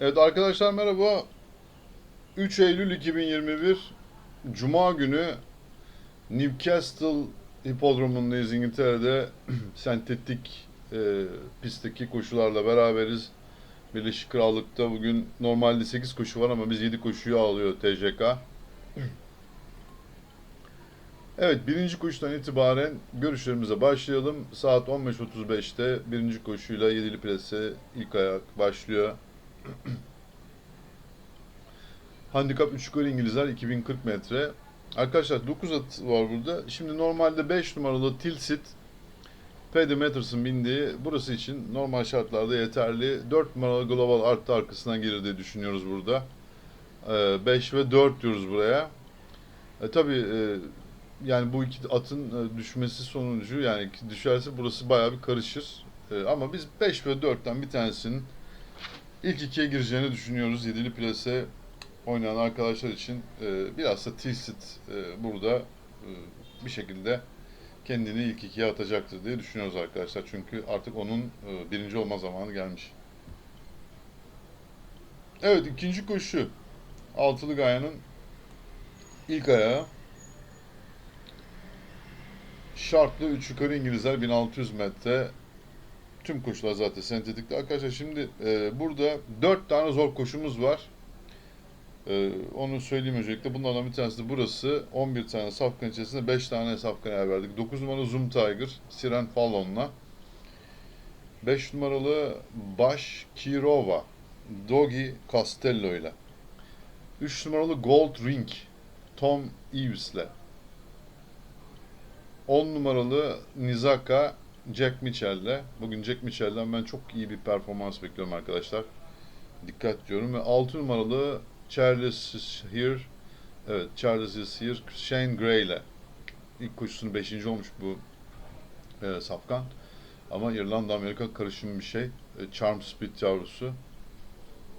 Evet arkadaşlar merhaba. 3 Eylül 2021 Cuma günü Newcastle Hipodromu'ndayız İngiltere'de. Sentetik e, pistteki koşularla beraberiz. Birleşik Krallık'ta bugün normalde 8 koşu var ama biz 7 koşuyu alıyor TCK. Evet birinci koşudan itibaren görüşlerimize başlayalım. Saat 15.35'te birinci koşuyla yedili plase ilk ayak başlıyor. Handikap 3 yukarı İngilizler 2040 metre. Arkadaşlar 9 at var burada. Şimdi normalde 5 numaralı Tilsit Paddy Matters'ın bindiği burası için normal şartlarda yeterli. 4 numaralı Global Art da arkasından gelir diye düşünüyoruz burada. 5 ve 4 diyoruz buraya. E, tabii e, yani bu iki atın e, düşmesi sonucu yani düşerse burası bayağı bir karışır. E, ama biz 5 ve 4'ten bir tanesinin ilk ikiye gireceğini düşünüyoruz. Yedili plase oynayan arkadaşlar için e, biraz da Tilsit e, burada e, bir şekilde kendini ilk ikiye atacaktır diye düşünüyoruz arkadaşlar. Çünkü artık onun e, birinci olma zamanı gelmiş. Evet ikinci koşu. Altılı Gaya'nın ilk ayağı. Şartlı 3 yukarı İngilizler 1600 metre. Tüm koşular zaten sentetikte. Arkadaşlar şimdi e, burada 4 tane zor koşumuz var. E, onu söyleyeyim öncelikle. Bunlardan bir tanesi de burası. 11 tane safkan içerisinde 5 tane safkan yer verdik. 9 numaralı Zoom Tiger. Siren Fallon'la. 5 numaralı Baş Kirova. Dogi Castello ile. 3 numaralı Gold Ring. Tom Eves'le. 10 numaralı Nizaka Jack Mitchell'le. Bugün Jack Mitchell'den ben çok iyi bir performans bekliyorum arkadaşlar. Dikkat diyorum. Ve 6 numaralı Charles is here. Evet Charles is here. Shane Gray ile. İlk koşusunu 5. olmuş bu e, Safkan. Ama İrlanda Amerika karışımı bir şey. E, Charm Speed yavrusu.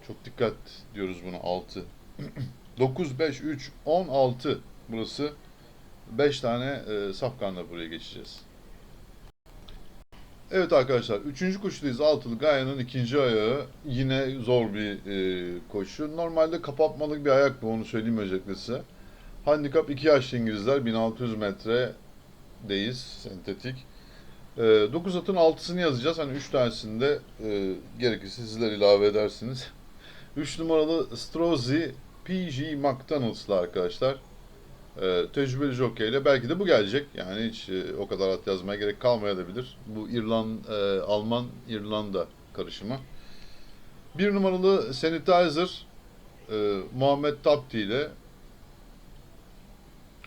Çok dikkat diyoruz buna 6. 9, 5, 3, 16 burası. 5 tane e, safkanla buraya geçeceğiz. Evet arkadaşlar, üçüncü koşudayız. Altılı Gaya'nın ikinci ayağı. Yine zor bir e, koşu. Normalde kapatmalık bir ayak bu, onu söyleyeyim öncelikle size. Handikap 2 yaşlı İngilizler, 1600 metredeyiz, sentetik. E, 9 atın 6'sını yazacağız. Hani 3 tanesini de e, gerekirse sizler ilave edersiniz. 3 numaralı Strozzi PG McDonald's'la arkadaşlar. Ee, tecrübeli jokeyle belki de bu gelecek. Yani hiç e, o kadar at yazmaya gerek kalmayabilir. Bu İrland, e, Alman İrlanda karışımı. Bir numaralı Sanitizer e, Muhammed Tapti ile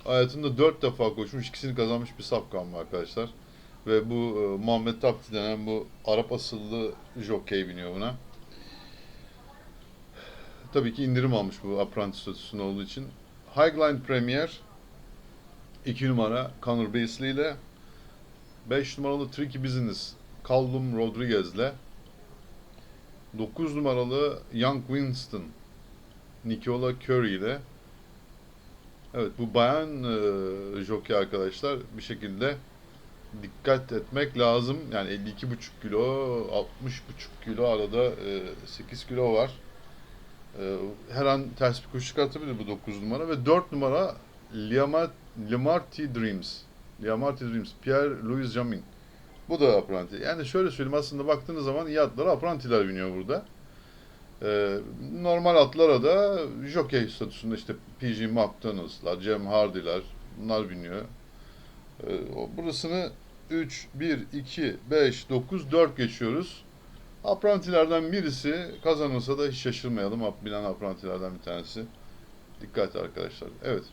hayatında dört defa koşmuş, ikisini kazanmış bir safkan var arkadaşlar. Ve bu e, Muhammed Tapti denen bu Arap asıllı jokey biniyor buna. Tabii ki indirim almış bu apprentice statüsünde olduğu için. Highline Premier 2 numara Conor Beasley ile 5 numaralı Tricky Business Callum Rodriguez ile 9 numaralı Young Winston Nicola Curry ile Evet bu bayan e, jockey arkadaşlar bir şekilde dikkat etmek lazım. Yani 52,5 kilo, 60,5 kilo arada e, 8 kilo var. Ee, her an ters bir koşu çıkartabilir bu 9 numara ve 4 numara Liamart, Liamarty Dreams. Liamarty Dreams. Pierre Louis Jamin. Bu da apranti. Yani şöyle söyleyeyim aslında baktığınız zaman iyi atlara aprantiler biniyor burada. Ee, normal atlara da jockey statüsünde işte PG McDonald'slar, Cem Hardy'ler bunlar biniyor. Ee, burasını 3, 1, 2, 5, 9, 4 geçiyoruz. Aprantilerden birisi kazanırsa da hiç şaşırmayalım. Bilen aprantilerden bir tanesi. Dikkat arkadaşlar. Evet.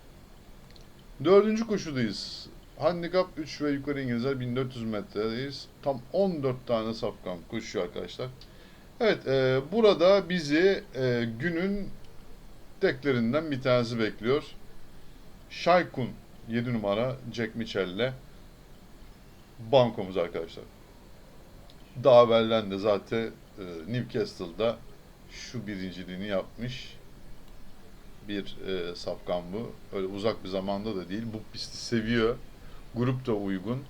Dördüncü koşudayız. Handikap 3 ve yukarı İngilizler 1400 metredeyiz. Tam 14 tane safkan koşuyor arkadaşlar. Evet, e, burada bizi e, günün teklerinden bir tanesi bekliyor. Shaykun 7 numara Jack Mitchell'le bankomuz arkadaşlar. Daha evvelden de zaten e, Newcastle'da şu birinciliğini yapmış bir e, safkan bu. Öyle uzak bir zamanda da değil. Bu pisti seviyor. Grup da uygun.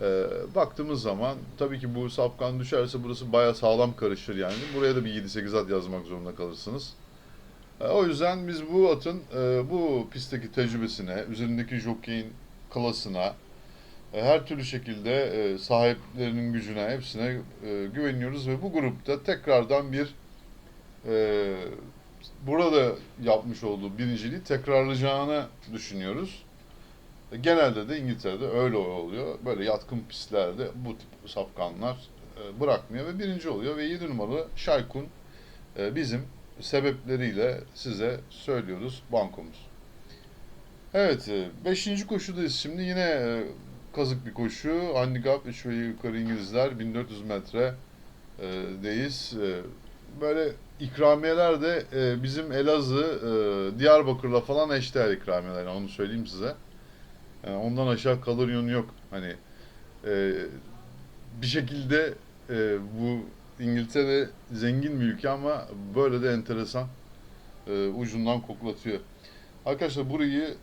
Ee, baktığımız zaman tabii ki bu safkan düşerse burası bayağı sağlam karışır yani. Buraya da bir 7-8 at yazmak zorunda kalırsınız. Ee, o yüzden biz bu atın e, bu pistteki tecrübesine, üzerindeki jockey'in klasına, e, her türlü şekilde e, sahiplerinin gücüne, hepsine e, güveniyoruz ve bu grupta tekrardan bir e, burada yapmış olduğu birinciliği tekrarlayacağını düşünüyoruz. E, Genelde de İngiltere'de öyle oluyor. Böyle yatkın pistlerde bu tip safkanlar e, bırakmıyor ve birinci oluyor. Ve 7 numaralı Şaykun e, bizim sebepleriyle size söylüyoruz bankomuz. Evet, 5. koşudayız şimdi. Yine e, kazık bir koşu. Handicap 3 ve yukarı İngilizler 1400 metre e, deyiz. E, Böyle ikramiyeler de e, bizim Elazığ, e, Diyarbakır'la falan eşdeğer ikramiyeler. Yani onu söyleyeyim size. Yani ondan aşağı kalır yönü yok. Hani e, bir şekilde e, bu İngiltere zengin bir ülke ama böyle de enteresan e, ucundan koklatıyor. Arkadaşlar burayı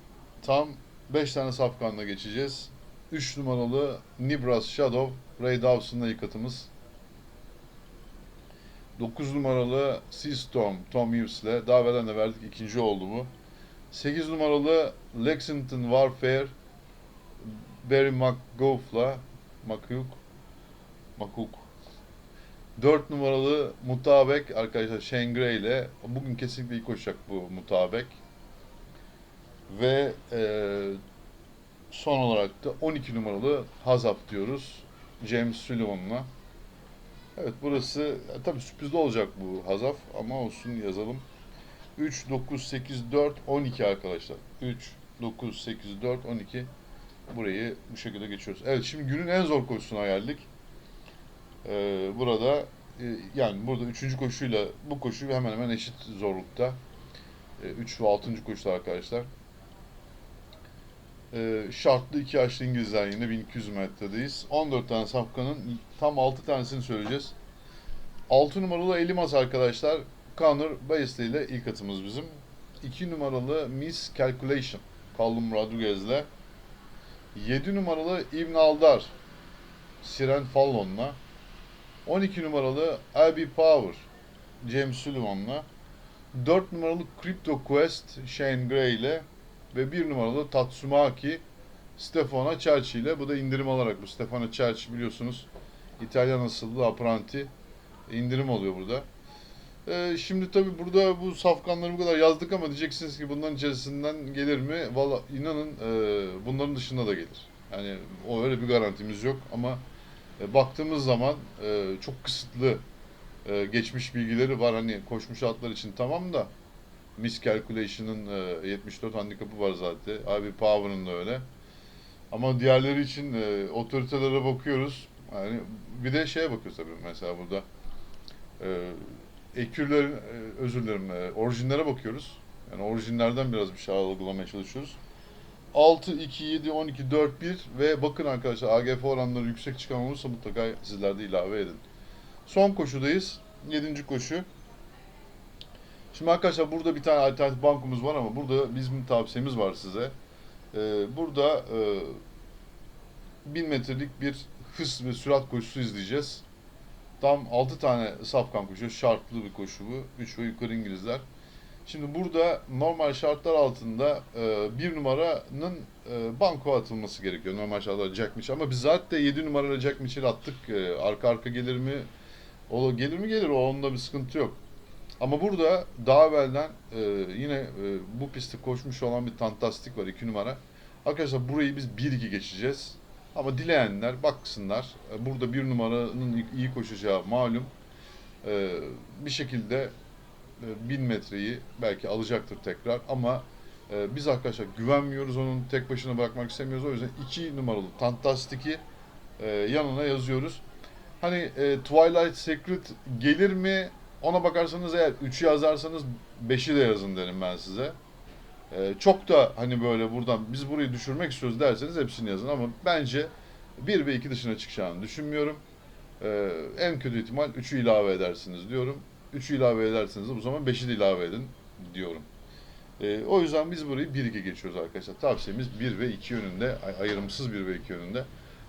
tam 5 tane safkanla geçeceğiz. 3 numaralı Nibras Shadow Ray Dawson'la ilk atımız. 9 numaralı Seastorm Tom Hughes'le daha evvelden de verdik ikinci oldu bu. 8 numaralı Lexington Warfare Barry McGough'la McHugh McHugh 4 numaralı Mutabek arkadaşlar Shane Gray ile bugün kesinlikle ilk koşacak bu Mutabek. Ve e, son olarak da 12 numaralı Hazap diyoruz. James Sullivan'la. Evet burası tabii sürprizli olacak bu Hazaf ama olsun yazalım. 3, 9, 8, 4, 12 arkadaşlar. 3, 9, 8, 4, 12. Burayı bu şekilde geçiyoruz. Evet şimdi günün en zor koşusuna geldik. Ee, burada e, yani burada üçüncü koşuyla bu koşu hemen hemen eşit zorlukta. 3 ve 6. koşular arkadaşlar. Ee, şartlı iki yaşlı İngilizler yine 1200 metredeyiz. 14 tane safkanın tam 6 tanesini söyleyeceğiz. 6 numaralı Elimas arkadaşlar. Connor Bayesli ile ilk atımız bizim. 2 numaralı Miss Calculation. Callum Rodriguez'le. 7 numaralı Ibn Aldar. Siren Fallon'la. 12 numaralı Abby Power. James Sullivan'la. 4 numaralı Crypto Quest Shane Gray ile ve 1 numaralı Tatsumaki Stefano Cerci ile. Bu da indirim alarak bu Stefano Cerci biliyorsunuz İtalyan asıllı apranti indirim oluyor burada. Ee, şimdi tabi burada bu safkanları bu kadar yazdık ama diyeceksiniz ki bunların içerisinden gelir mi? Valla inanın e, bunların dışında da gelir. Yani o öyle bir garantimiz yok ama e, baktığımız zaman e, çok kısıtlı e, geçmiş bilgileri var. Hani koşmuş atlar için tamam da Miscalculation'ın e, 74 handikapı var zaten. Abi Power'ın da öyle. Ama diğerleri için e, otoritelere bakıyoruz. Yani bir de şeye bakıyoruz tabii mesela burada. E, ekürlerin, e, özür dilerim, e, orijinlere bakıyoruz. Yani orijinlerden biraz bir şey algılamaya çalışıyoruz. 6, 2, 7, 12, 4, 1 ve bakın arkadaşlar AGF oranları yüksek çıkan olursa mutlaka sizler de ilave edin. Son koşudayız. 7. koşu. Şimdi arkadaşlar burada bir tane alternatif bankumuz var ama burada bizim tavsiyemiz var size. Ee, burada e, 1000 metrelik bir hız ve sürat koşusu izleyeceğiz. Tam 6 tane safkan koşuyor. Şartlı bir koşu bu. 3 ve yukarı İngilizler. Şimdi burada normal şartlar altında e, bir numaranın e, banko atılması gerekiyor. Normal şartlarda Jack Mitchell ama biz zaten 7 numarayla Jack Mitchell attık. E, arka arka gelir mi? O gelir mi gelir o onda bir sıkıntı yok. Ama burada daha evvelden e, yine e, bu pisti koşmuş olan bir fantastik var 2 numara. Arkadaşlar burayı biz 1-2 geçeceğiz. Ama dileyenler baksınlar. E, burada bir numaranın iyi koşacağı malum. E, bir şekilde e, 1000 metreyi belki alacaktır tekrar ama e, biz arkadaşlar güvenmiyoruz onun tek başına bırakmak istemiyoruz. O yüzden 2 numaralı Fantastic'i e, yanına yazıyoruz. Hani e, Twilight Secret gelir mi? Ona bakarsanız eğer 3'ü yazarsanız 5'i de yazın derim ben size. Ee, çok da hani böyle buradan biz burayı düşürmek istiyoruz derseniz hepsini yazın ama bence 1 ve 2 dışına çıkacağını düşünmüyorum. Ee, en kötü ihtimal 3'ü ilave edersiniz diyorum. 3'ü ilave ederseniz de bu zaman 5'i de ilave edin diyorum. Ee, o yüzden biz burayı 1-2 geçiyoruz arkadaşlar. Tavsiyemiz 1 ve 2 yönünde, ay- ayrımsız 1 ve 2 yönünde.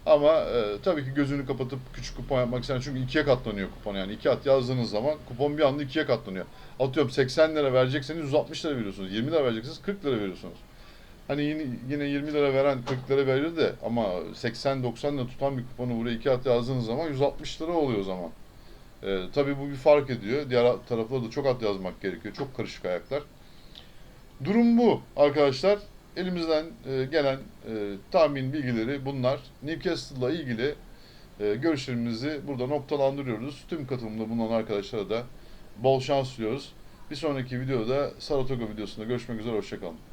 Ama e, tabii ki gözünü kapatıp küçük kupon yapmak isteyen çünkü ikiye katlanıyor kupon yani iki at yazdığınız zaman kupon bir anda ikiye katlanıyor. Atıyorum 80 lira verecekseniz 160 lira veriyorsunuz. 20 lira verecekseniz 40 lira veriyorsunuz. Hani yine, yine 20 lira veren 40 lira verir de ama 80-90 lira tutan bir kuponu buraya iki at yazdığınız zaman 160 lira oluyor o zaman. Ee, tabii bu bir fark ediyor. Diğer taraflara da çok at yazmak gerekiyor. Çok karışık ayaklar. Durum bu arkadaşlar. Elimizden e, gelen e, tahmin bilgileri bunlar. Newcastle'la ilgili e, görüşlerimizi burada noktalandırıyoruz. Tüm katılımda bulunan arkadaşlara da bol şans diliyoruz. Bir sonraki videoda Saratoga videosunda görüşmek üzere. Hoşçakalın.